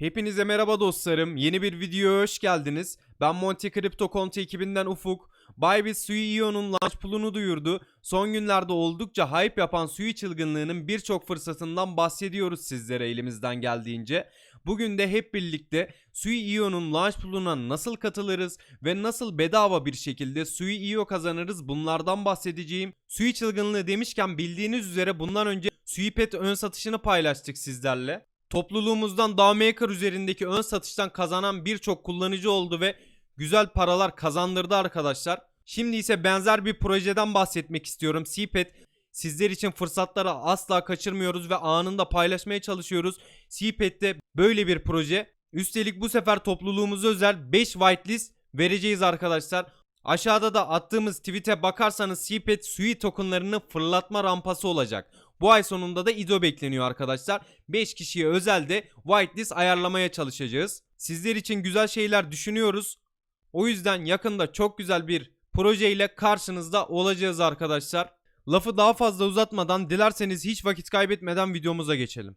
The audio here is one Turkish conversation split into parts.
Hepinize merhaba dostlarım. Yeni bir videoya hoş geldiniz. Ben Monte Crypto Conte ekibinden Ufuk. Bybit Sui IO'nun launch pool'unu duyurdu. Son günlerde oldukça hype yapan Sui çılgınlığının birçok fırsatından bahsediyoruz sizlere elimizden geldiğince. Bugün de hep birlikte Sui IO'nun launch pool'una nasıl katılırız ve nasıl bedava bir şekilde Sui IO kazanırız bunlardan bahsedeceğim. Sui çılgınlığı demişken bildiğiniz üzere bundan önce Sui Pet ön satışını paylaştık sizlerle. Topluluğumuzdan Dawmaker üzerindeki ön satıştan kazanan birçok kullanıcı oldu ve güzel paralar kazandırdı arkadaşlar. Şimdi ise benzer bir projeden bahsetmek istiyorum. CPET sizler için fırsatları asla kaçırmıyoruz ve anında paylaşmaya çalışıyoruz. CPET'te böyle bir proje. Üstelik bu sefer topluluğumuza özel 5 whitelist vereceğiz arkadaşlar. Aşağıda da attığımız tweet'e bakarsanız CPET Sui tokenlarının fırlatma rampası olacak. Bu ay sonunda da IDO bekleniyor arkadaşlar. 5 kişiye özel de whitelist ayarlamaya çalışacağız. Sizler için güzel şeyler düşünüyoruz. O yüzden yakında çok güzel bir projeyle karşınızda olacağız arkadaşlar. Lafı daha fazla uzatmadan dilerseniz hiç vakit kaybetmeden videomuza geçelim.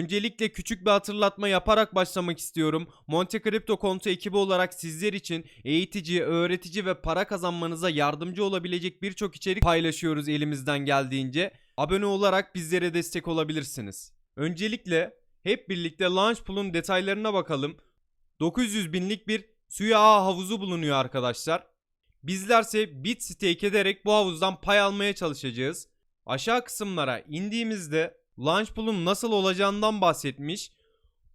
Öncelikle küçük bir hatırlatma yaparak başlamak istiyorum. Monte Crypto Konto ekibi olarak sizler için eğitici, öğretici ve para kazanmanıza yardımcı olabilecek birçok içerik paylaşıyoruz elimizden geldiğince. Abone olarak bizlere destek olabilirsiniz. Öncelikle hep birlikte Launch Pool'un detaylarına bakalım. 900 binlik bir suya ağ havuzu bulunuyor arkadaşlar. Bizlerse bit stake ederek bu havuzdan pay almaya çalışacağız. Aşağı kısımlara indiğimizde Launch Pool'un nasıl olacağından bahsetmiş.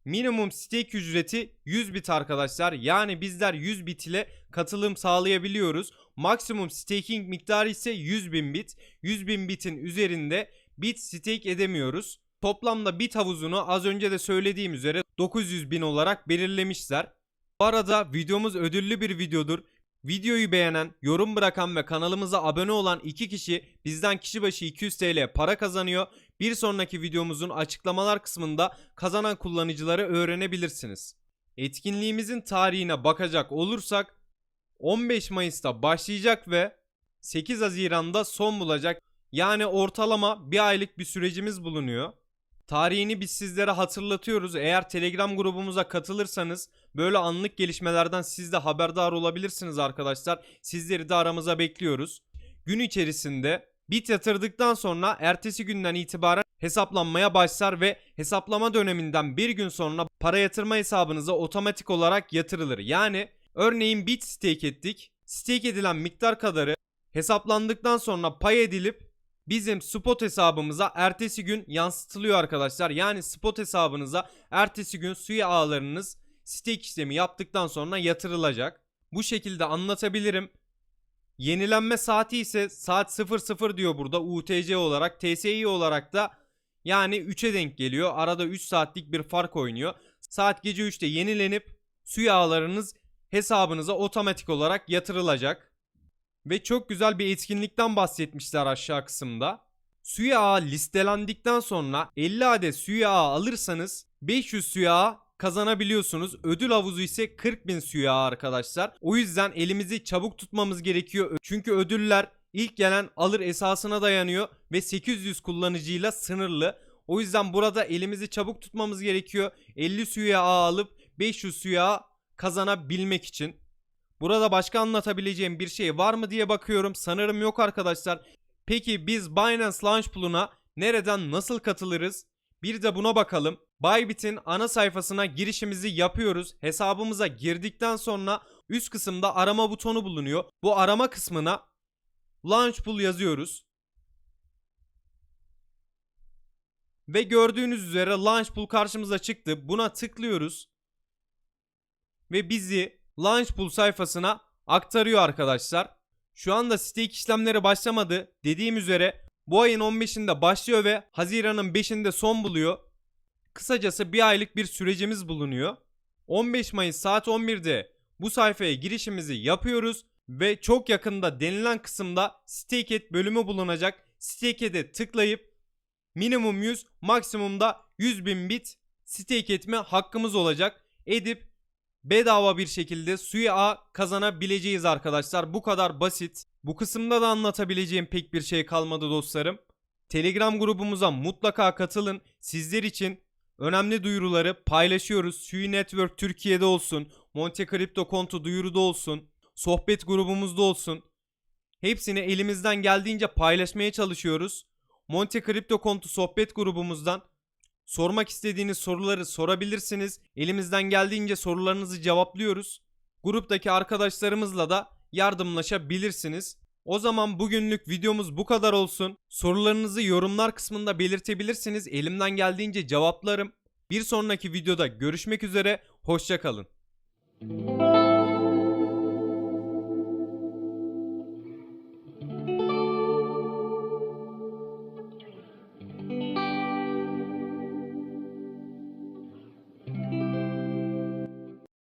Minimum stake ücreti 100 bit arkadaşlar. Yani bizler 100 bit ile katılım sağlayabiliyoruz. Maksimum staking miktarı ise 100 bin bit. 100 bin bitin üzerinde bit stake edemiyoruz. Toplamda bit havuzunu az önce de söylediğim üzere 900 bin olarak belirlemişler. Bu arada videomuz ödüllü bir videodur. Videoyu beğenen, yorum bırakan ve kanalımıza abone olan iki kişi bizden kişi başı 200 TL para kazanıyor. Bir sonraki videomuzun açıklamalar kısmında kazanan kullanıcıları öğrenebilirsiniz. Etkinliğimizin tarihine bakacak olursak 15 Mayıs'ta başlayacak ve 8 Haziran'da son bulacak. Yani ortalama bir aylık bir sürecimiz bulunuyor. Tarihini biz sizlere hatırlatıyoruz. Eğer Telegram grubumuza katılırsanız böyle anlık gelişmelerden siz de haberdar olabilirsiniz arkadaşlar. Sizleri de aramıza bekliyoruz. Gün içerisinde bit yatırdıktan sonra ertesi günden itibaren hesaplanmaya başlar ve hesaplama döneminden bir gün sonra para yatırma hesabınıza otomatik olarak yatırılır. Yani örneğin bit stake ettik. Stake edilen miktar kadarı hesaplandıktan sonra pay edilip bizim spot hesabımıza ertesi gün yansıtılıyor arkadaşlar. Yani spot hesabınıza ertesi gün suya ağlarınız stake işlemi yaptıktan sonra yatırılacak. Bu şekilde anlatabilirim. Yenilenme saati ise saat 00 diyor burada UTC olarak. TSI olarak da yani 3'e denk geliyor. Arada 3 saatlik bir fark oynuyor. Saat gece 3'te yenilenip suya ağlarınız hesabınıza otomatik olarak yatırılacak. Ve çok güzel bir etkinlikten bahsetmişler aşağı kısımda. Suya listelendikten sonra 50 adet suya alırsanız 500 suya kazanabiliyorsunuz. Ödül havuzu ise 40.000 suya arkadaşlar. O yüzden elimizi çabuk tutmamız gerekiyor. Çünkü ödüller ilk gelen alır esasına dayanıyor ve 800 kullanıcıyla sınırlı. O yüzden burada elimizi çabuk tutmamız gerekiyor. 50 suya alıp 500 suya kazanabilmek için. Burada başka anlatabileceğim bir şey var mı diye bakıyorum. Sanırım yok arkadaşlar. Peki biz Binance Launch Pool'una nereden nasıl katılırız? Bir de buna bakalım. Bybit'in ana sayfasına girişimizi yapıyoruz. Hesabımıza girdikten sonra üst kısımda arama butonu bulunuyor. Bu arama kısmına Launch Pool yazıyoruz. Ve gördüğünüz üzere Launch Pool karşımıza çıktı. Buna tıklıyoruz. Ve bizi Launch Pool sayfasına aktarıyor arkadaşlar. Şu anda stake işlemleri başlamadı. Dediğim üzere bu ayın 15'inde başlıyor ve Haziran'ın 5'inde son buluyor. Kısacası bir aylık bir sürecimiz bulunuyor. 15 Mayıs saat 11'de bu sayfaya girişimizi yapıyoruz ve çok yakında denilen kısımda stake et bölümü bulunacak. Stake et'e tıklayıp minimum 100 maksimumda 100 bin bit stake etme hakkımız olacak. Edip bedava bir şekilde suya kazanabileceğiz arkadaşlar. Bu kadar basit. Bu kısımda da anlatabileceğim pek bir şey kalmadı dostlarım. Telegram grubumuza mutlaka katılın. Sizler için önemli duyuruları paylaşıyoruz. Sui Network Türkiye'de olsun, Monte Crypto kontu duyuruda olsun, sohbet grubumuzda olsun. Hepsini elimizden geldiğince paylaşmaya çalışıyoruz. Monte Crypto kontu sohbet grubumuzdan sormak istediğiniz soruları sorabilirsiniz. Elimizden geldiğince sorularınızı cevaplıyoruz. Gruptaki arkadaşlarımızla da yardımlaşabilirsiniz. O zaman bugünlük videomuz bu kadar olsun. Sorularınızı yorumlar kısmında belirtebilirsiniz. Elimden geldiğince cevaplarım. Bir sonraki videoda görüşmek üzere. Hoşçakalın.